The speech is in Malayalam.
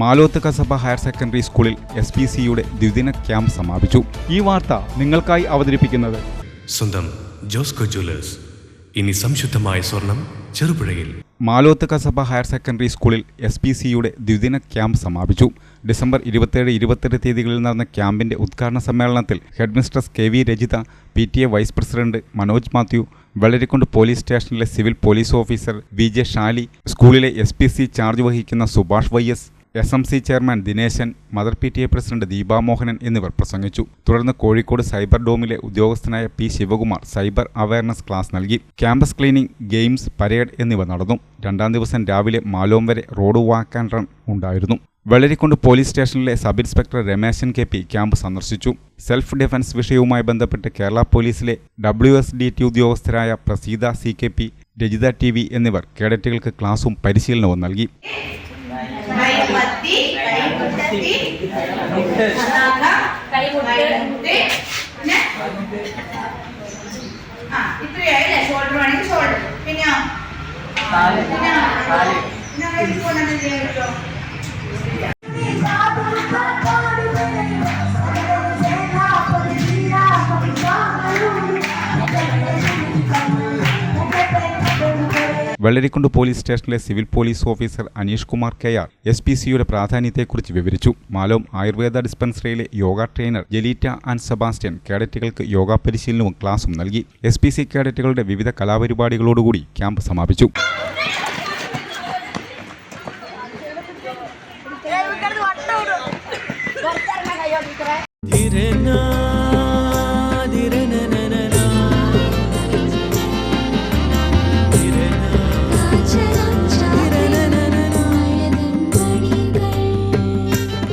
മാലോത്ത് കസബ ഹയർ സെക്കൻഡറി സ്കൂളിൽ എസ് പി സിയുടെ ദ്വിദിന ക്യാമ്പ് സമാപിച്ചു. ഈ വാർത്ത നിങ്ങൾക്കായി അവതരിപ്പിക്കുന്നത്. സ്വന്തം ജോസ്കോ ജ്വല്ലേഴ്സ്. ഇനി സംശുദ്ധമായ സ്വർണം ചെറുപുഴയിൽ. മാലോത്ത് കസബ ഹയർ സെക്കൻഡറി സ്കൂളിൽ എസ് പി സിയുടെ ദ്വിദിന ക്യാമ്പ് സമാപിച്ചു. ഡിസംബർ ഇരുപത്തേഴ് ഇരുപത്തെട്ട് തീയതികളിൽ നടന്ന ക്യാമ്പിന്റെ ഉദ്ഘാടന സമ്മേളനത്തിൽ headmistress K V Rajitha P T A vice president Manoj Mathew Vellarikundu police സ്റ്റേഷനിലെ civil police officer V J Shali സ്കൂളിലെ എസ് പി സി ചാർജ് വഹിക്കുന്ന Subhash Y S S M C chairman Dineshan mother P T A president Deepa Mohanan എന്നിവർ പ്രസംഗിച്ചു. തുടർന്ന് കോഴിക്കോട് സൈബർ ഡോമിലെ ഉദ്യോഗസ്ഥനായ P Sivakumar cyber awareness class നൽകി. ക്യാമ്പസ് ക്ലീനിംഗ് ഗെയിംസ് പരേഡ് എന്നിവ നടന്നു. രണ്ടാം ദിവസം രാവിലെ മാലോം വരെ റോഡ് വാക്ക് ആൻഡ് റൺ ഉണ്ടായിരുന്നു. വെള്ളരിക്കുണ്ട് പോലീസ് സ്റ്റേഷനിലെ sub inspector Rameshan K P camp സന്ദർശിച്ചു. സെൽഫ് ഡിഫൻസ് വിഷയവുമായി ബന്ധപ്പെട്ട് കേരള പോലീസിലെ W S D T ഉദ്യോഗസ്ഥരായ Praseetha C K P Rajitha T V എന്നിവർ കേഡറ്റുകൾക്ക് ക്ലാസും പരിശീലനവും നൽകി. കൈപ്പത്തി കൈമുട്ടത്തി കൈമുട്ട് പിന്നെ ആ ഇത്രയായില്ലേ ഷോൾഡർ വേണമെങ്കിൽ ഷോൾഡർ പിന്നെ പിന്നെ പിന്നെ അങ്ങനെ വെള്ളരിക്കുണ്ട് പോലീസ് സ്റ്റേഷനിലെ civil police officer Aneesh Kumar K R. S P സിയുടെ പ്രാധാന്യത്തെക്കുറിച്ച് വിവരിച്ചു. മാലോം ആയുർവേദ ഡിസ്പെൻസറിയിലെ യോഗ ട്രെയിനർ ജലീറ്റ ആൻഡ് സെബാസ്റ്റ്യൻ കേഡറ്റുകൾക്ക് യോഗ പരിശീലനവും ക്ലാസും നൽകി. എസ് പി സി കേഡറ്റുകളുടെ വിവിധ കലാപരിപാടികളോടുകൂടി ക്യാമ്പ് സമാപിച്ചു.